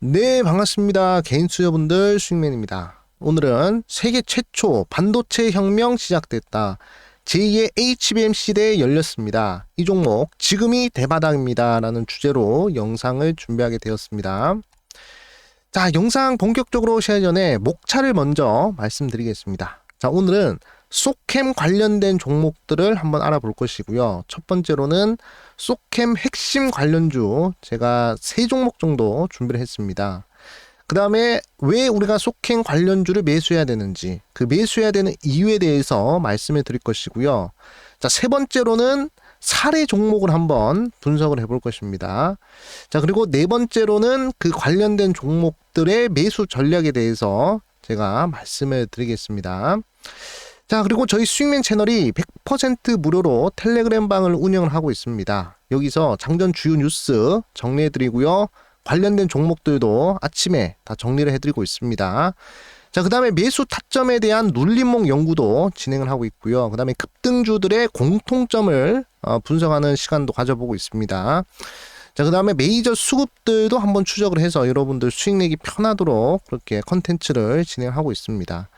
네, 반갑습니다. 개인 수요분들 수익맨입니다. 오늘은 세계 최초 반도체 혁명 시작됐다. 제2의 HBM 시대에 열렸습니다. 이 종목 지금이 대바닥입니다. 라는 주제로 영상을 준비하게 되었습니다. 자, 영상 본격적으로 시작하기 전에 목차를 먼저 말씀드리겠습니다. 자, 오늘은 소캠 관련된 종목들을 한번 알아볼 것이고요. 첫 번째로는 소캠 핵심 관련주 제가 세 종목 정도 준비를 했습니다. 그 다음에 왜 우리가 소캠 관련주를 매수해야 되는지 그 매수해야 되는 이유에 대해서 말씀을 드릴 것이고요. 자, 세 번째로는 사례 종목을 한번 분석을 해볼 것입니다. 자, 그리고 네 번째로는 그 관련된 종목들의 매수 전략에 대해서 제가 말씀을 드리겠습니다. 자, 그리고 저희 수익맨 채널이 100% 무료로 텔레그램 방을 운영을 하고 있습니다. 여기서 장전 주요 뉴스 정리해드리고요. 관련된 종목들도 아침에 다 정리를 해드리고 있습니다. 자, 그 다음에 매수 타점에 대한 눌림목 연구도 진행을 하고 있고요. 그 다음에 급등주들의 공통점을 어, 분석하는 시간도 가져보고 있습니다. 자, 그 다음에 메이저 수급들도 한번 추적을 해서 여러분들 수익 내기 편하도록 그렇게 컨텐츠를 진행하고 있습니다.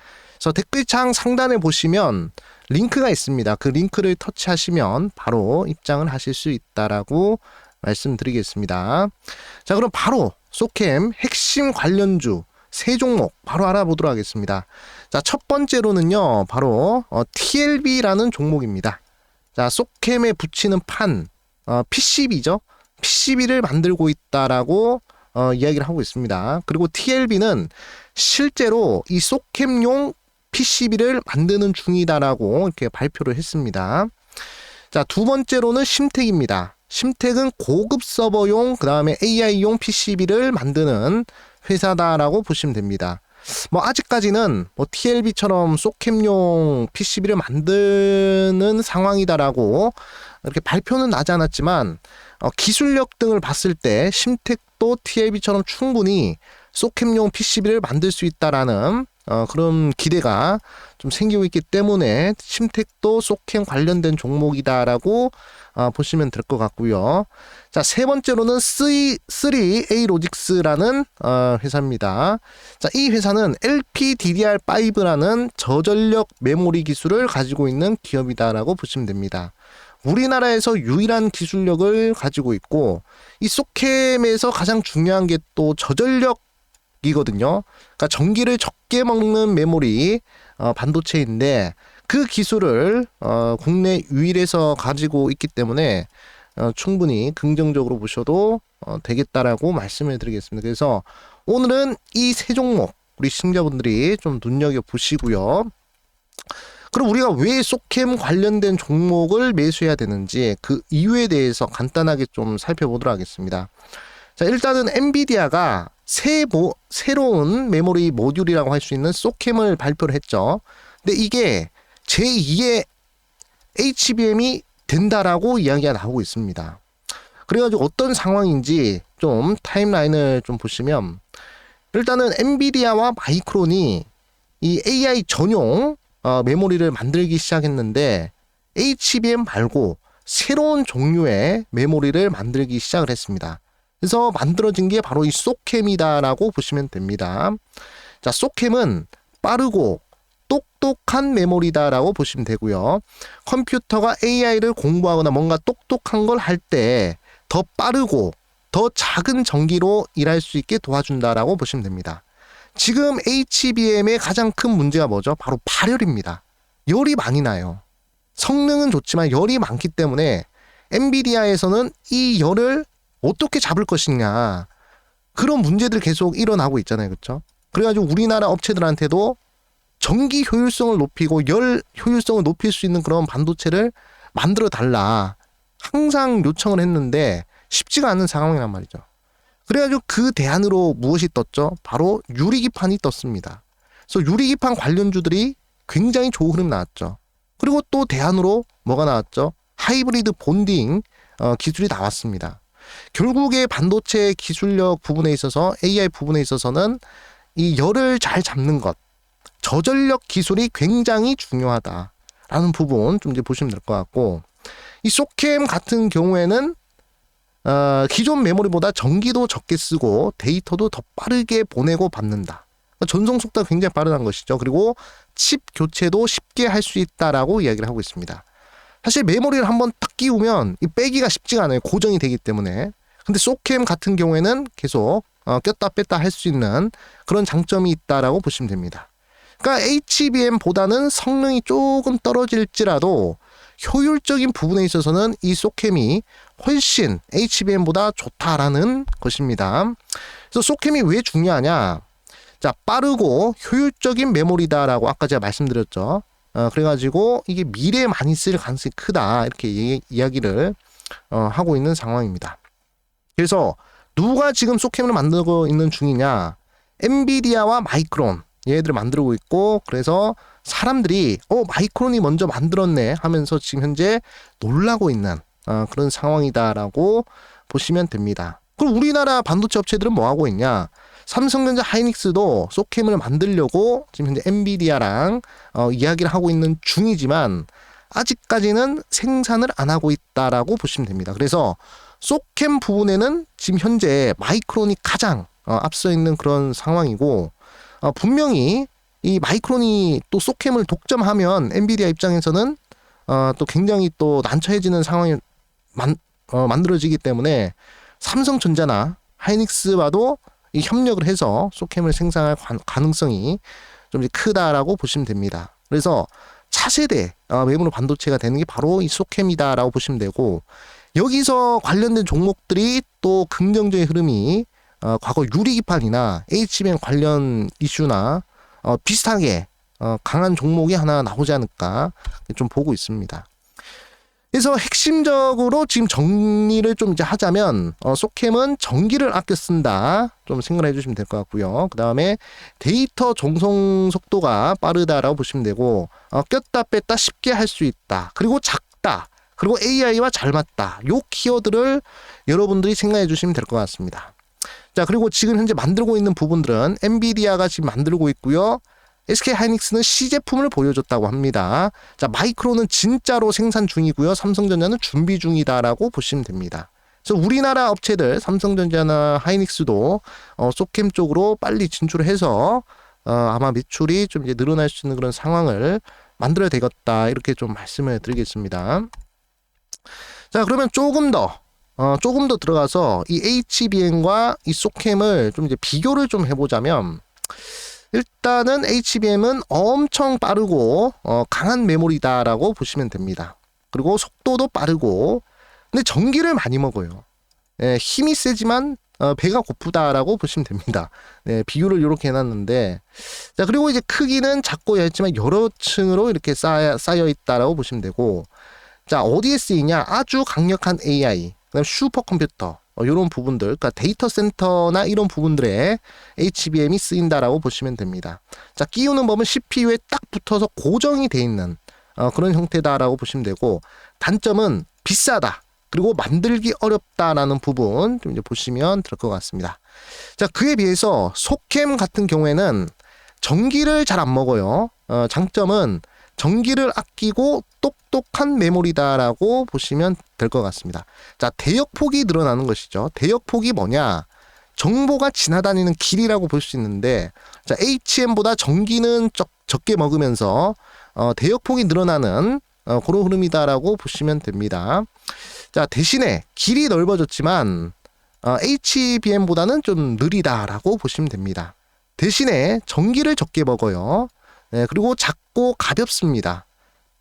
그래서 댓글창 상단에 보시면 링크가 있습니다. 그 링크를 터치하시면 바로 입장을 하실 수 있다라고 말씀드리겠습니다. 자, 그럼 바로 소캠 핵심 관련주 세 종목 바로 알아보도록 하겠습니다. 자, 첫 번째로는요, 바로 어, TLB라는 종목입니다. 자, 소캠에 붙이는 판 어, PCB죠. PCB를 만들고 있다라고 어, 이야기를 하고 있습니다. 그리고 TLB는 실제로 이 소캠용 PCB를 만드는 중이다라고 이렇게 발표를 했습니다. 자, 두 번째로는 심택입니다. 심택은 고급 서버용, 그 다음에 AI용 PCB를 만드는 회사다라고 보시면 됩니다. 뭐 아직까지는 뭐 TLB처럼 소캠용 PCB를 만드는 상황이다라고 이렇게 발표는 나지 않았지만 어, 기술력 등을 봤을 때 심택도 TLB처럼 충분히 소캠용 PCB를 만들 수 있다라는 어, 그런 기대가 좀 생기고 있기 때문에 심택도 소캠 관련된 종목이다라고 어, 보시면 될 것 같고요. 자, 세 번째로는 3, 3A 로직스라는 어, 회사입니다. 자, 이 회사는 LPDDR5라는 저전력 메모리 기술을 가지고 있는 기업이다라고 보시면 됩니다. 우리나라에서 유일한 기술력을 가지고 있고 이 소캠에서 가장 중요한 게 또 저전력 이거든요. 그러니까 전기를 적게 먹는 메모리 어, 반도체인데 그 기술을 어, 국내 유일해서 가지고 있기 때문에 어, 충분히 긍정적으로 보셔도 어, 되겠다라고 말씀을 드리겠습니다. 그래서 오늘은 이 세 종목 우리 시청자분들이 좀 눈여겨 보시고요. 그럼 우리가 왜 소캠 관련된 종목을 매수해야 되는지 그 이유에 대해서 간단하게 좀 살펴보도록 하겠습니다. 자, 일단은 엔비디아가 새 모, 새로운 메모리 모듈이라고 할 수 있는 소캠을 발표를 했죠. 근데 이게 제2의 HBM이 된다라고 이야기가 나오고 있습니다. 그래가지고 어떤 상황인지 좀 타임라인을 좀 보시면 일단은 엔비디아와 마이크론이 이 AI 전용 어, 메모리를 만들기 시작했는데 HBM 말고 새로운 종류의 메모리를 만들기 시작을 했습니다. 그래서 만들어진 게 바로 이 소캠이다라고 보시면 됩니다. 자, 소캠은 빠르고 똑똑한 메모리다라고 보시면 되고요. 컴퓨터가 AI를 공부하거나 뭔가 똑똑한 걸 할 때 더 빠르고 더 작은 전기로 일할 수 있게 도와준다라고 보시면 됩니다. 지금 HBM의 가장 큰 문제가 뭐죠? 바로 발열입니다. 열이 많이 나요. 성능은 좋지만 열이 많기 때문에 엔비디아에서는 이 열을 어떻게 잡을 것이냐 그런 문제들 계속 일어나고 있잖아요, 그렇죠? 그래가지고 우리나라 업체들한테도 전기 효율성을 높이고 열 효율성을 높일 수 있는 그런 반도체를 만들어 달라 항상 요청을 했는데 쉽지가 않은 상황이란 말이죠. 그래가지고 그 대안으로 무엇이 떴죠? 바로 유리기판이 떴습니다. 그래서 유리기판 관련주들이 굉장히 좋은 흐름 나왔죠. 그리고 또 대안으로 뭐가 나왔죠? 하이브리드 본딩 어, 기술이 나왔습니다. 결국에 반도체 기술력 부분에 있어서 AI 부분에 있어서는 이 열을 잘 잡는 것, 저전력 기술이 굉장히 중요하다라는 부분 좀 이제 보시면 될 것 같고 이 소캠 같은 경우에는 어, 기존 메모리보다 전기도 적게 쓰고 데이터도 더 빠르게 보내고 받는다. 전송 속도가 굉장히 빠르다는 것이죠. 그리고 칩 교체도 쉽게 할 수 있다라고 이야기를 하고 있습니다. 사실 메모리를 한번 딱 끼우면 이 빼기가 쉽지가 않아요. 고정이 되기 때문에. 근데 소캠 같은 경우에는 계속 어, 꼈다 뺐다 할 수 있는 그런 장점이 있다라고 보시면 됩니다. 그러니까 HBM보다는 성능이 조금 떨어질지라도 효율적인 부분에 있어서는 이 소캠이 훨씬 HBM보다 좋다라는 것입니다. 그래서 소캠이 왜 중요하냐? 자, 빠르고 효율적인 메모리다라고 아까 제가 말씀드렸죠. 어, 그래가지고 이게 미래에 많이 쓸 가능성이 크다 이렇게 이, 이야기를 어, 하고 있는 상황입니다. 그래서 누가 지금 소캠을 만들고 있는 중이냐? 엔비디아와 마이크론 얘들을 만들고 있고 그래서 사람들이 어 마이크론이 먼저 만들었네 하면서 지금 현재 놀라고 있는 어, 그런 상황이다라고 보시면 됩니다. 그럼 우리나라 반도체 업체들은 뭐 하고 있냐? 삼성전자 하이닉스도 소캠을 만들려고 지금 현재 엔비디아랑 어, 이야기를 하고 있는 중이지만 아직까지는 생산을 안 하고 있다라고 보시면 됩니다. 그래서 소캠 부분에는 지금 현재 마이크론이 가장 어, 앞서 있는 그런 상황이고 어, 분명히 이 마이크론이 또 소캠을 독점하면 엔비디아 입장에서는 어, 또 굉장히 또 난처해지는 상황이 만, 어, 만들어지기 때문에 삼성전자나 하이닉스와도 이 협력을 해서 소캠을 생산할 가능성이 좀 크다라고 보시면 됩니다. 그래서 차세대 어, 메모리 반도체가 되는 게 바로 이 소캠이다라고 보시면 되고 여기서 관련된 종목들이 또 긍정적인 흐름이 어, 과거 유리기판이나 HBM 관련 이슈나 어, 비슷하게 어, 강한 종목이 하나 나오지 않을까 좀 보고 있습니다. 그래서 핵심적으로 지금 정리를 좀 이제 하자면 어, 소캠은 전기를 아껴 쓴다 좀 생각을 해주시면 될 것 같고요. 그 다음에 데이터 종송 속도가 빠르다라고 보시면 되고 어, 꼈다 뺐다 쉽게 할 수 있다. 그리고 작다. 그리고 AI와 잘 맞다. 요 키워드를 여러분들이 생각해 주시면 될 것 같습니다. 자, 그리고 지금 현재 만들고 있는 부분들은 엔비디아가 지금 만들고 있고요. SK 하이닉스는 시제품을 보여줬다고 합니다. 자, 마이크로는 진짜로 생산 중이고요. 삼성전자는 준비 중이다라고 보시면 됩니다. 그래서 우리나라 업체들 삼성전자나 하이닉스도 어, 소캠 쪽으로 빨리 진출해서 어, 아마 매출이 좀 이제 늘어날 수 있는 그런 상황을 만들어야 되겠다 이렇게 좀 말씀을 드리겠습니다. 자 그러면 조금 더 어, 조금 더 들어가서 이 HBM과 이 소캠을 좀 이제 비교를 좀 해보자면 일단은 HBM은 엄청 빠르고 어, 강한 메모리다라고 보시면 됩니다. 그리고 속도도 빠르고 근데 전기를 많이 먹어요. 예, 힘이 세지만 어, 배가 고프다라고 보시면 됩니다. 네, 비율을 이렇게 해놨는데 자 그리고 이제 크기는 작고 얇지만 여러 층으로 이렇게 쌓여, 쌓여 있다라고 보시면 되고 자 어디에 쓰이냐 아주 강력한 AI 그다음 슈퍼컴퓨터 어, 이런 부분들, 그러니까 데이터 센터나 이런 부분들에 HBM이 쓰인다라고 보시면 됩니다. 자, 끼우는 법은 CPU에 딱 붙어서 고정이 돼 있는 어, 그런 형태다라고 보시면 되고 단점은 비싸다. 그리고 만들기 어렵다라는 부분 좀 이제 보시면 될 것 같습니다. 자, 그에 비해서 소캠 같은 경우에는 전기를 잘 안 먹어요. 어, 장점은 전기를 아끼고 똑똑한 메모리다라고 보시면 될 것 같습니다. 자, 대역폭이 늘어나는 것이죠. 대역폭이 뭐냐? 정보가 지나다니는 길이라고 볼 수 있는데, 자, HM보다 전기는 적, 적게 먹으면서, 어, 대역폭이 늘어나는, 어, 그런 흐름이다라고 보시면 됩니다. 자, 대신에 길이 넓어졌지만, 어, HBM보다는 좀 느리다라고 보시면 됩니다. 대신에 전기를 적게 먹어요. 네, 그리고 작 고 가볍습니다.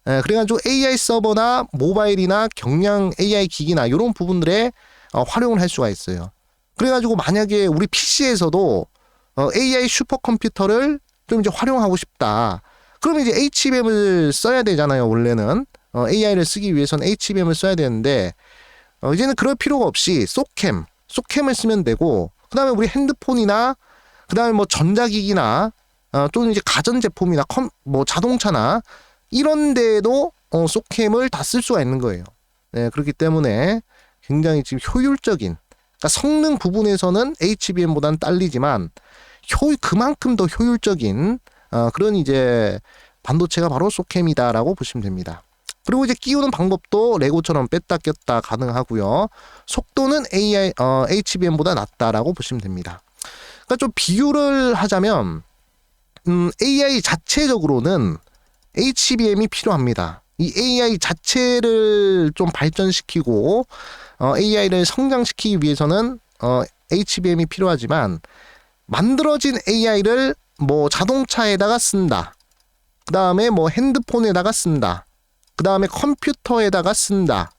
네, 그래가지고 AI 서버나 모바일이나 경량 AI 기기나 이런 부분들에 어, 활용을 할 수가 있어요. 그래가지고 만약에 우리 PC에서도 어, AI 슈퍼컴퓨터를 좀 이제 활용하고 싶다. 그러면 이제 HBM을 써야 되잖아요. 원래는 어, AI를 쓰기 위해서는 HBM을 써야 되는데 어, 이제는 그럴 필요가 없이 소캠, 소캠을 쓰면 되고 그 다음에 우리 핸드폰이나 그 다음에 뭐 전자기기나 어, 또는 이제 가전제품이나 컴, 뭐 자동차나 이런 데에도 어, 소캠을 다 쓸 수가 있는 거예요. 네, 그렇기 때문에 굉장히 지금 효율적인 그러니까 성능 부분에서는 HBM보다는 딸리지만 효 그만큼 더 효율적인 어, 그런 이제 반도체가 바로 소캠이다라고 보시면 됩니다. 그리고 이제 끼우는 방법도 레고처럼 뺐다 꼈다 가능하고요. 속도는 AI 어, HBM보다 낮다라고 보시면 됩니다. 그러니까 좀 비교를 하자면 음, AI 자체적으로는 HBM이 필요합니다. 이 AI 자체를 좀 발전시키고 어, AI를 성장시키기 위해서는 어, HBM이 필요하지만 만들어진 AI를 뭐 자동차에다가 쓴다. 그 다음에 뭐 핸드폰에다가 쓴다. 그 다음에 컴퓨터에다가 쓴다.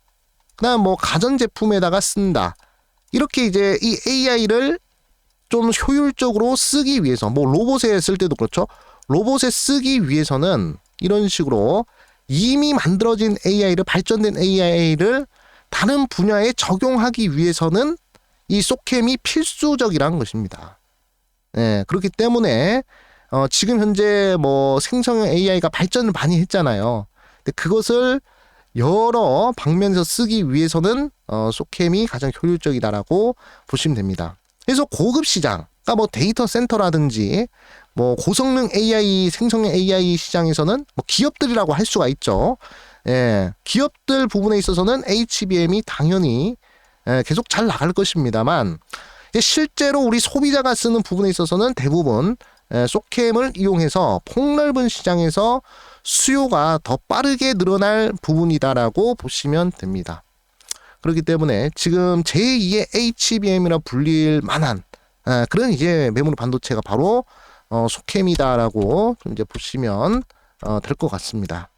그 다음 뭐 가전제품에다가 쓴다. 이렇게 이제 이 AI를 좀 효율적으로 쓰기 위해서 뭐 로봇에 쓸 때도 그렇죠. 로봇에 쓰기 위해서는 이런 식으로 이미 만들어진 AI를 발전된 AI를 다른 분야에 적용하기 위해서는 이 소캠이 필수적이라는 것입니다. 네, 그렇기 때문에 어, 지금 현재 뭐 생성형 AI가 발전을 많이 했잖아요. 근데 그것을 여러 방면에서 쓰기 위해서는 어, 소캠이 가장 효율적이다라고 보시면 됩니다. 그래서 고급 시장, 그러니까 뭐 데이터 센터라든지 뭐 고성능 AI 생성형 AI 시장에서는 뭐 기업들이라고 할 수가 있죠. 예, 기업들 부분에 있어서는 HBM이 당연히 예, 계속 잘 나갈 것입니다만 실제로 우리 소비자가 쓰는 부분에 있어서는 대부분 예, 소캠을 이용해서 폭넓은 시장에서 수요가 더 빠르게 늘어날 부분이다라고 보시면 됩니다. 그렇기 때문에 지금 제2의 HBM이라 불릴 만한 예, 그런 이제 메모리 반도체가 바로 어, 소캠이다라고 좀 이제 보시면 어, 될 것 같습니다.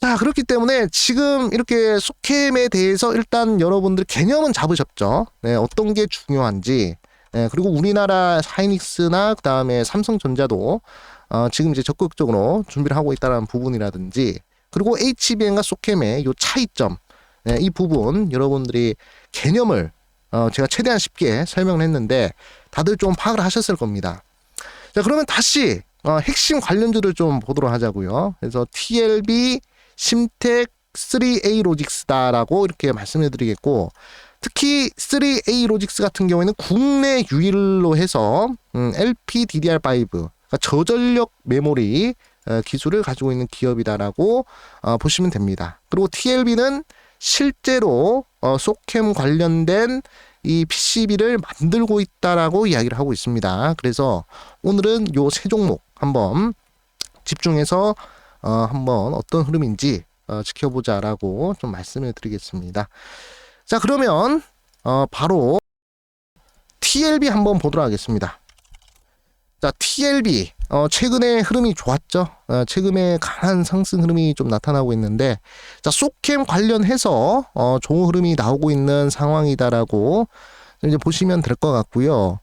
자, 그렇기 때문에 지금 이렇게 소캠에 대해서 일단 여러분들 개념은 잡으셨죠. 네, 어떤 게 중요한지. 네, 그리고 우리나라 하이닉스나 그 다음에 삼성전자도 어, 지금 이제 적극적으로 준비를 하고 있다는 부분이라든지 그리고 HBM과 소캠의 요 차이점 네, 이 부분 여러분들이 개념을 어, 제가 최대한 쉽게 설명을 했는데 다들 좀 파악을 하셨을 겁니다. 자, 그러면 다시 어, 핵심 관련주를 좀 보도록 하자고요. 그래서 TLB, 심텍, 3A 로직스다라고 이렇게 말씀해 드리겠고 특히 3A 로직스 같은 경우에는 국내 유일로 해서 음, LPDDR5 그러니까 저전력 메모리 어, 기술을 가지고 있는 기업이다라고 어, 보시면 됩니다. 그리고 TLB는 실제로 어, 소캠 관련된 이 PCB를 만들고 있다라고 이야기를 하고 있습니다. 그래서 오늘은 요 세 종목 한번 집중해서 어, 한번 어떤 흐름인지 어, 지켜보자라고 좀 말씀을 드리겠습니다. 자 그러면 어, 바로 TLB 한번 보도록 하겠습니다. 자 TLB 어, 최근에 흐름이 좋았죠. 어, 최근에 강한 상승 흐름이 좀 나타나고 있는데 자 소캠 관련해서 어, 좋은 흐름이 나오고 있는 상황이다라고 이제 보시면 될 것 같고요.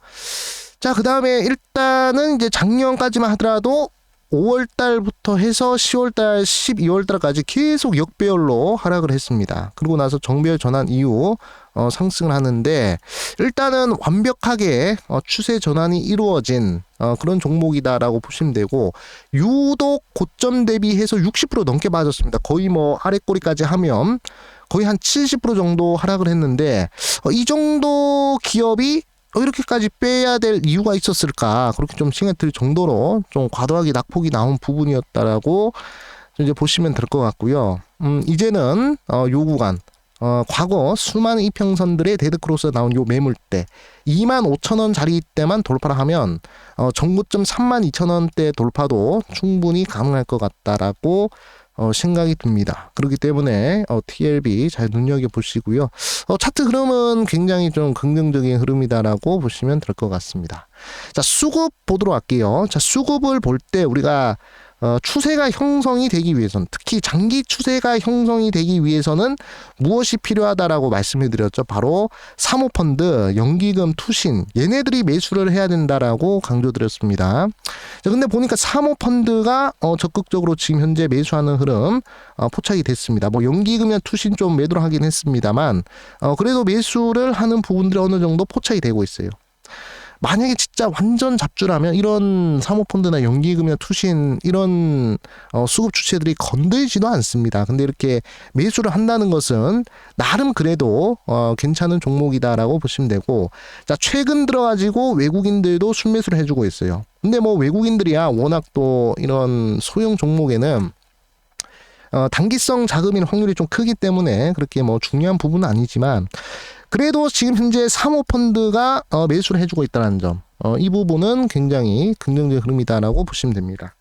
자, 그 다음에 일단은 이제 작년까지만 하더라도 5월 달부터 해서 10월 달, 12월 달까지 계속 역배열로 하락을 했습니다. 그리고 나서 정배열 전환 이후 어, 상승을 하는데 일단은 완벽하게 어, 추세 전환이 이루어진 어, 그런 종목이다라고 보시면 되고 유독 고점 대비해서 60% 넘게 빠졌습니다. 거의 뭐 아래 꼬리까지 하면 거의 한 70% 정도 하락을 했는데 어, 이 정도 기업이 어, 이렇게까지 빼야 될 이유가 있었을까 그렇게 좀 생각 들 정도로 좀 과도하게 낙폭이 나온 부분이었다라고 이제 보시면 될 것 같고요. 음, 이제는 어, 요 구간 어, 과거 수많은 이평선들의 데드크로스에 나온 요 매물대 2만 5천 원 자리 때만 돌파를 하면 어, 정고점 3만 2천 원대 돌파도 충분히 가능할 것 같다라고 어, 생각이 듭니다. 그렇기 때문에 어, TLB 잘 눈여겨 보시고요. 어, 차트 흐름은 굉장히 좀 긍정적인 흐름이다라고 보시면 될 것 같습니다. 자 수급 보도록 할게요. 자 수급을 볼 때 우리가 어, 추세가 형성이 되기 위해서는 특히 장기 추세가 형성이 되기 위해서는 무엇이 필요하다라고 말씀해 드렸죠. 바로 사모펀드, 연기금, 투신 얘네들이 매수를 해야 된다라고 강조드렸습니다. 자, 근데 보니까 사모펀드가 어, 적극적으로 지금 현재 매수하는 흐름 어, 포착이 됐습니다. 뭐 연기금이나 투신 좀 매도를 하긴 했습니다만 어, 그래도 매수를 하는 부분들이 어느 정도 포착이 되고 있어요. 만약에 진짜 완전 잡주라면 이런 사모펀드나 연기금이나 투신 이런 어, 수급 주체들이 건들지도 않습니다. 근데 이렇게 매수를 한다는 것은 나름 그래도 어, 괜찮은 종목이다라고 보시면 되고 자 최근 들어가지고 외국인들도 순매수를 해주고 있어요. 근데 뭐 외국인들이야 워낙 또 이런 소형 종목에는 어, 단기성 자금일 확률이 좀 크기 때문에 그렇게 뭐 중요한 부분은 아니지만 그래도 지금 현재 사모펀드가 어, 매수를 해주고 있다는 점, 어, 이 부분은 굉장히 긍정적인 흐름이다라고 보시면 됩니다.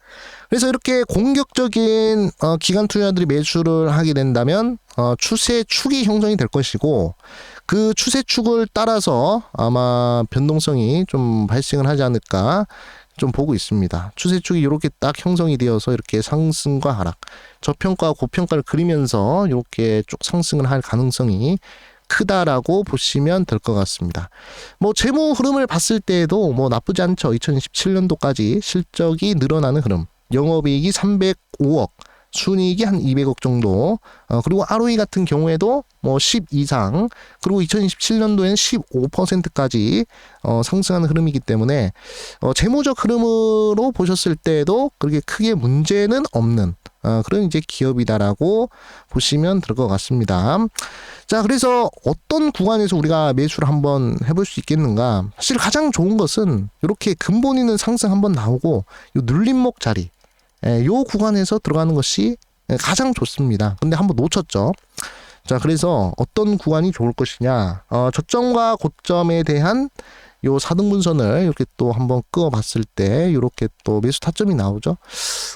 그래서 이렇게 공격적인 어, 기관 투자들이 매수를 하게 된다면 어, 추세 축이 형성이 될 것이고 그 추세 축을 따라서 아마 변동성이 좀 발생을 하지 않을까 좀 보고 있습니다. 추세 축이 이렇게 딱 형성이 되어서 이렇게 상승과 하락, 저평가 고평가를 그리면서 이렇게 쭉 상승을 할 가능성이 크다라고 보시면 될 것 같습니다. 뭐 재무 흐름을 봤을 때에도 뭐 나쁘지 않죠. 2017년도까지 실적이 늘어나는 흐름, 영업이익이 305억, 순이익이 한 200억 정도. 어, 그리고 ROE 같은 경우에도 뭐 10 이상, 그리고 2027년도엔 15%까지 어, 상승하는 흐름이기 때문에 어, 재무적 흐름으로 보셨을 때에도 그렇게 크게 문제는 없는 어, 그런 이제 기업이다라고 보시면 될 것 같습니다. 자, 그래서 어떤 구간에서 우리가 매수를 한번 해볼 수 있겠는가? 사실 가장 좋은 것은 이렇게 근본 있는 상승 한번 나오고 요 눌림목 자리, 예, 요 구간에서 들어가는 것이 가장 좋습니다. 근데 한번 놓쳤죠. 자, 그래서 어떤 구간이 좋을 것이냐? 어, 저점과 고점에 대한 요 4등분선을 이렇게 또 한번 끄어 봤을 때 이렇게 또 매수 타점이 나오죠.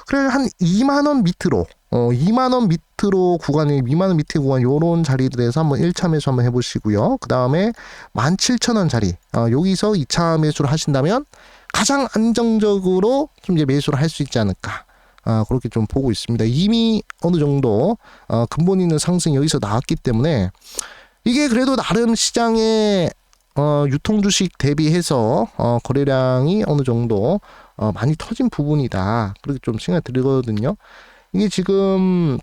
그래 한 2만 원 밑으로 어 2만 원 밑으로 구간이 2만 원 밑에 구간 요런 자리들에서 한번 1차 매수 한번 해 보시고요. 그 다음에 17,000원 자리. 어 여기서 2차 매수를 하신다면 가장 안정적으로 좀 이제 매수를 할 수 있지 않을까. 아, 그렇게 좀 보고 있습니다. 이미 어느 정도 어, 근본 있는 상승이 여기서 나왔기 때문에 이게 그래도 나름 시장에 어, 유통 주식 대비해서 어, 거래량이 어느 정도 어, 많이 터진 부분이다. 그렇게 좀 생각이 들거든요. 이게 지금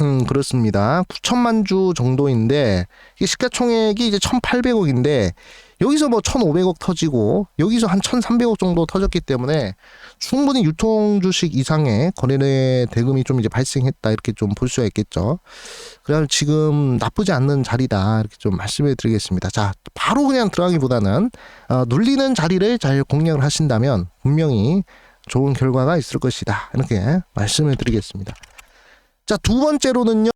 음, 그렇습니다. 9천만 주 정도인데, 이게 시가총액이 이제 1,800억인데, 여기서 뭐 1,500억 터지고, 여기서 한 1,300억 정도 터졌기 때문에, 충분히 유통 주식 이상의 거래 대금이 좀 이제 발생했다. 이렇게 좀 볼 수가 있겠죠. 그래서 지금 나쁘지 않는 자리다. 이렇게 좀 말씀해 드리겠습니다. 자, 바로 그냥 들어가기보다는, 어, 눌리는 자리를 잘 공략을 하신다면, 분명히 좋은 결과가 있을 것이다. 이렇게 말씀을 드리겠습니다. 자, 두 번째로는요.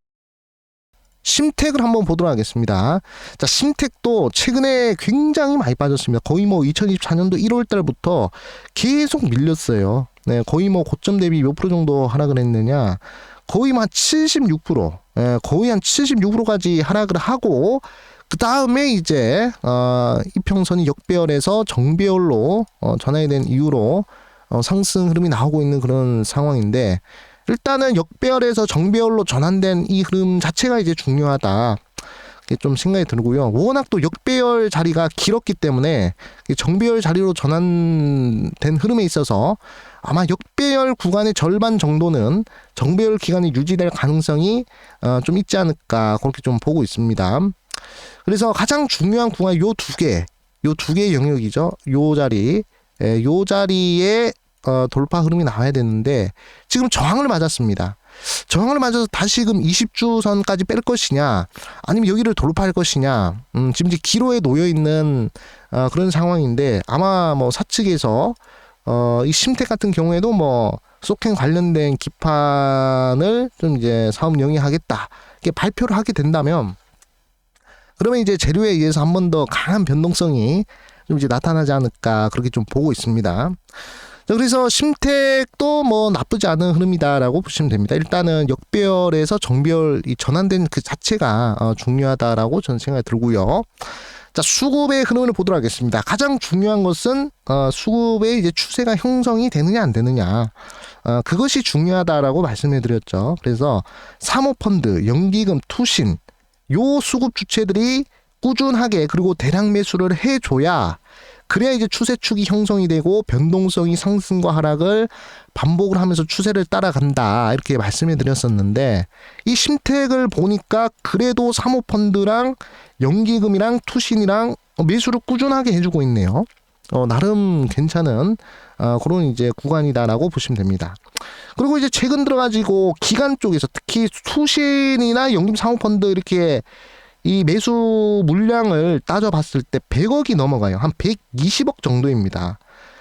심택을 한번 보도록 하겠습니다. 자, 심택도 최근에 굉장히 많이 빠졌습니다. 거의 뭐 2024년도 1월 달부터 계속 밀렸어요. 네, 거의 뭐 고점 대비 몇 프로 정도 하락을 했느냐. 거의 한 76%, 예, 거의 한 76%까지 하락을 하고, 그 다음에 이제, 어, 이평선이 역배열에서 정배열로, 어, 전환이 된 이후로, 어, 상승 흐름이 나오고 있는 그런 상황인데, 일단은 역배열에서 정배열로 전환된 이 흐름 자체가 이제 중요하다. 좀 생각이 들고요. 워낙 또 역배열 자리가 길었기 때문에 정배열 자리로 전환된 흐름에 있어서 아마 역배열 구간의 절반 정도는 정배열 기간이 유지될 가능성이 어, 좀 있지 않을까 그렇게 좀 보고 있습니다. 그래서 가장 중요한 구간 요 두 개, 요 두 개의 영역이죠. 요 자리, 예, 요 자리에 어, 돌파 흐름이 나와야 되는데 지금 저항을 맞았습니다. 저항을 맞아서 다시금 20주 선까지 뺄 것이냐 아니면 여기를 돌파할 것이냐 음, 지금 이제 기로에 놓여 있는 어, 그런 상황인데 아마 뭐 사측에서 어, 이 심택 같은 경우에도 뭐 소행 관련된 기판을 좀 이제 사업 영위하겠다 이렇게 발표를 하게 된다면 그러면 이제 재료에 의해서 한 번 더 강한 변동성이 좀 이제 나타나지 않을까 그렇게 좀 보고 있습니다. 자, 그래서 심택도 뭐 나쁘지 않은 흐름이다라고 보시면 됩니다. 일단은 역배열에서 정배열이 전환된 그 자체가 어, 중요하다라고 저는 생각이 들고요. 자, 수급의 흐름을 보도록 하겠습니다. 가장 중요한 것은 어, 수급의 이제 추세가 형성이 되느냐 안 되느냐. 어, 그것이 중요하다라고 말씀해 드렸죠. 그래서 사모펀드, 연기금, 투신 요 수급 주체들이 꾸준하게 그리고 대량 매수를 해줘야 그래야 이제 추세축이 형성이 되고 변동성이 상승과 하락을 반복을 하면서 추세를 따라간다 이렇게 말씀해 드렸었는데 이 심택을 보니까 그래도 사모펀드랑 연기금이랑 투신이랑 매수를 꾸준하게 해주고 있네요. 어, 나름 괜찮은 어, 그런 이제 구간이다라고 보시면 됩니다. 그리고 이제 최근 들어가지고 기간 쪽에서 특히 투신이나 연금 사모펀드 이렇게 이 매수 물량을 따져봤을 때 100억이 넘어가요. 한 120억 정도입니다.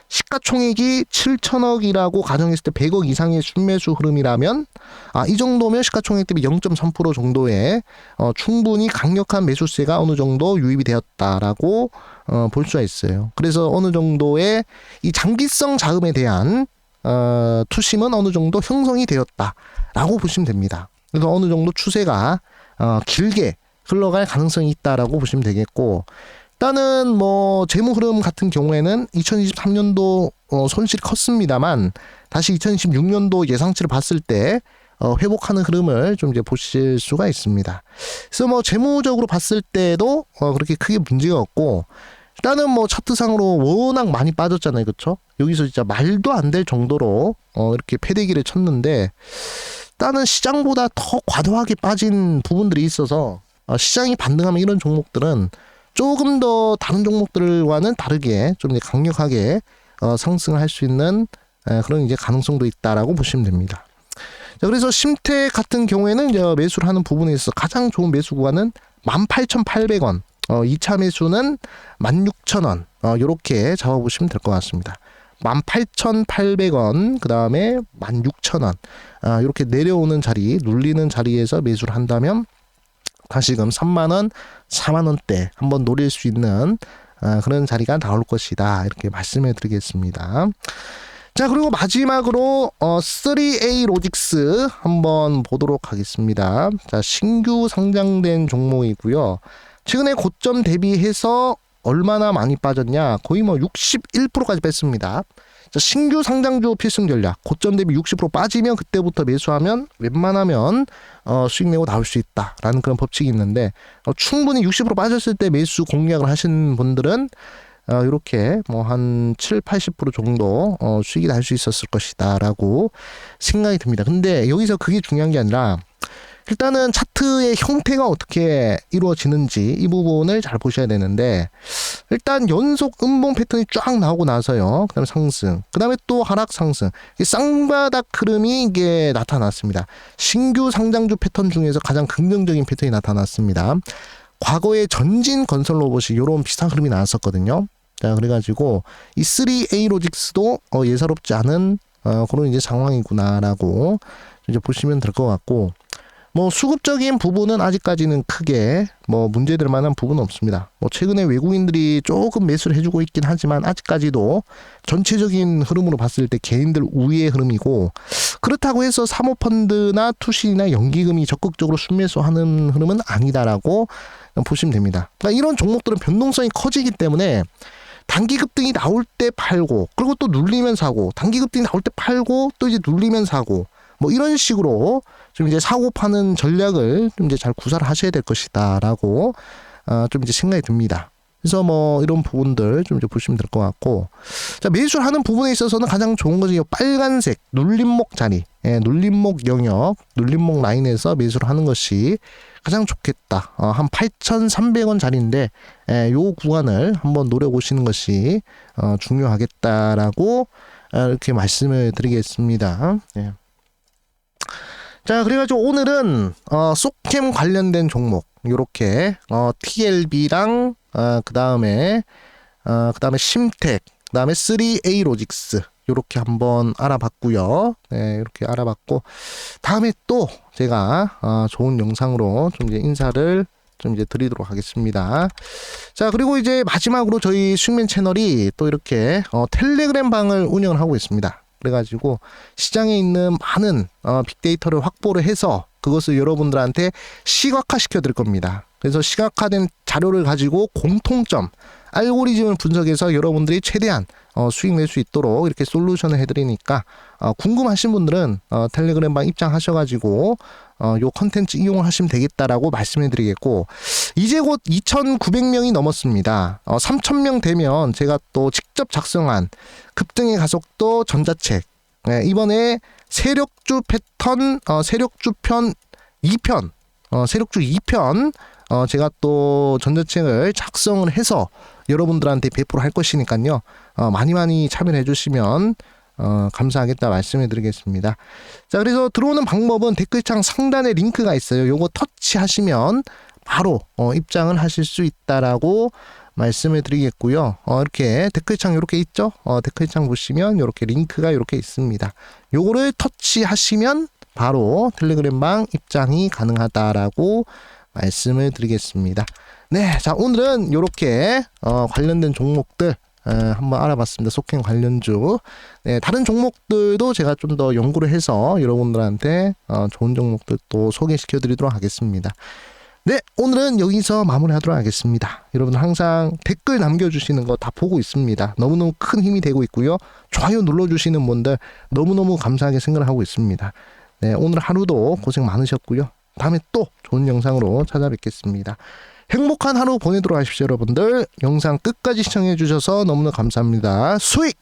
시가총액이 7천억이라고 가정했을 때 100억 이상의 순매수 흐름이라면 아, 이 정도면 시가총액 대비 0.3% 정도의 어, 충분히 강력한 매수세가 어느 정도 유입이 되었다라고 어, 볼 수가 있어요. 그래서 어느 정도의 이 장기성 자금에 대한 어, 투심은 어느 정도 형성이 되었다라고 보시면 됩니다. 그래서 어느 정도 추세가 어, 길게 흘러갈 가능성이 있다라고 보시면 되겠고 일단은 뭐 재무 흐름 같은 경우에는 2023년도 어, 손실이 컸습니다만 다시 2026년도 예상치를 봤을 때 어, 회복하는 흐름을 좀 이제 보실 수가 있습니다. 그래서 뭐 재무적으로 봤을 때도 어, 그렇게 크게 문제가 없고 일단은 뭐 차트상으로 워낙 많이 빠졌잖아요, 그렇죠? 여기서 진짜 말도 안 될 정도로 어, 이렇게 패대기를 쳤는데 일단은 시장보다 더 과도하게 빠진 부분들이 있어서 어, 시장이 반등하면 이런 종목들은 조금 더 다른 종목들과는 다르게 좀 강력하게 어, 상승을 할 수 있는 에, 그런 이제 가능성도 있다라고 보시면 됩니다. 자, 그래서 심택 같은 경우에는 이제 매수를 하는 부분에 있어서 가장 좋은 매수 구간은 18,800원. 어, 2차 매수는 16,000원. 어, 요렇게 잡아보시면 될 것 같습니다. 18,800원, 그 다음에 16,000원. 아, 이렇게 내려오는 자리, 눌리는 자리에서 매수를 한다면 다시금 3만 원, 4만 원대 한번 노릴 수 있는 아, 그런 자리가 나올 것이다. 이렇게 말씀해 드리겠습니다. 자, 그리고 마지막으로 어, 3A 로직스 한번 보도록 하겠습니다. 자, 신규 상장된 종목이고요. 최근에 고점 대비해서 얼마나 많이 빠졌냐? 거의 뭐 61%까지 뺐습니다. 자, 신규 상장주 필승 전략. 고점 대비 60% 빠지면 그때부터 매수하면 웬만하면 어, 수익 내고 나올 수 있다라는 그런 법칙이 있는데 어, 충분히 60% 빠졌을 때 매수 공략을 하신 분들은 어, 이렇게 뭐 한 7, 80% 정도 어, 수익이 날 수 있었을 것이다라고 생각이 듭니다. 근데 여기서 그게 중요한 게 아니라 일단은 차트의 형태가 어떻게 이루어지는지 이 부분을 잘 보셔야 되는데 일단 연속 음봉 패턴이 쫙 나오고 나서요. 그다음에 상승, 그다음에 또 하락 상승, 이 쌍바닥 흐름이 이게 나타났습니다. 신규 상장주 패턴 중에서 가장 긍정적인 패턴이 나타났습니다. 과거에 전진 건설 로봇이 이런 비슷한 흐름이 나왔었거든요. 자, 그래가지고 이 3A 로직스도 어, 예사롭지 않은 어, 그런 이제 상황이구나라고 이제 보시면 될 것 같고 뭐 수급적인 부분은 아직까지는 크게 뭐 문제될 만한 부분은 없습니다. 뭐 최근에 외국인들이 조금 매수를 해주고 있긴 하지만 아직까지도 전체적인 흐름으로 봤을 때 개인들 우위의 흐름이고 그렇다고 해서 사모펀드나 투신이나 연기금이 적극적으로 순매수하는 흐름은 아니다라고 보시면 됩니다. 그러니까 이런 종목들은 변동성이 커지기 때문에 단기 급등이 나올 때 팔고 그리고 또 눌리면 사고 단기 급등이 나올 때 팔고 또 이제 눌리면 사고 뭐 이런 식으로 좀 이제 사고 파는 전략을 좀 이제 잘 구사를 하셔야 될 것이다라고 어, 좀 이제 생각이 듭니다. 그래서 뭐 이런 부분들 좀 이제 보시면 될 것 같고 자 매수를 하는 부분에 있어서는 가장 좋은 것이 이 빨간색 눌림목 자리 예, 눌림목 영역 눌림목 라인에서 매수를 하는 것이 가장 좋겠다 어, 한 8,300원 자리인데 예, 요 구간을 한번 노려보시는 것이 어, 중요하겠다라고 어, 이렇게 말씀을 드리겠습니다. 예. 자, 그래가지고 오늘은 어, 소캠 관련된 종목 요렇게 어, TLB랑 어, 그 다음에 어, 그 다음에 심텍, 그 다음에 3A 로직스 요렇게 한번 알아봤고요. 네, 이렇게 알아봤고 다음에 또 제가 어, 좋은 영상으로 좀 이제 인사를 좀 이제 드리도록 하겠습니다. 자, 그리고 이제 마지막으로 저희 숙면 채널이 또 이렇게 어, 텔레그램 방을 운영을 하고 있습니다. 그래가지고 시장에 있는 많은 어, 빅데이터를 확보를 해서 그것을 여러분들한테 시각화 시켜 드릴 겁니다. 그래서 시각화된 자료를 가지고 공통점 알고리즘을 분석해서 여러분들이 최대한 어, 수익 낼 수 있도록 이렇게 솔루션을 해드리니까 어, 궁금하신 분들은 어, 텔레그램방 입장하셔가지고 어, 요 컨텐츠 이용을 하시면 되겠다라고 말씀해 드리겠고 이제 곧 2,900명이 넘었습니다. 어, 3,000명 되면 제가 또 직접 작성한 급등의 가속도 전자책 네, 이번에 세력주 패턴 어, 세력주 편 2편 어, 세력주 2편 어, 제가 또 전자책을 작성을 해서 여러분들한테 배포를 할 것이니까요. 어, 많이 많이 참여해 주시면 어, 감사하겠다 말씀해 드리겠습니다. 자, 그래서 들어오는 방법은 댓글창 상단에 링크가 있어요. 요거 터치하시면 바로 어, 입장을 하실 수 있다라고 말씀을 드리겠고요. 어, 이렇게 댓글창 이렇게 있죠? 어, 댓글창 보시면 이렇게 링크가 이렇게 있습니다. 요거를 터치하시면 바로 텔레그램방 입장이 가능하다라고 말씀을 드리겠습니다. 네, 자 오늘은 이렇게 어, 관련된 종목들 어, 한번 알아봤습니다. 속행 관련주. 네, 다른 종목들도 제가 좀 더 연구를 해서 여러분들한테 어, 좋은 종목들 또 소개시켜 드리도록 하겠습니다. 네, 오늘은 여기서 마무리하도록 하겠습니다. 여러분 항상 댓글 남겨주시는 거 다 보고 있습니다. 너무너무 큰 힘이 되고 있고요. 좋아요 눌러주시는 분들 너무너무 감사하게 생각을 하고 있습니다. 네, 오늘 하루도 고생 많으셨고요. 다음에 또 좋은 영상으로 찾아뵙겠습니다. 행복한 하루 보내도록 하십시오, 여러분들. 영상 끝까지 시청해 주셔서 너무나 감사합니다. 수익!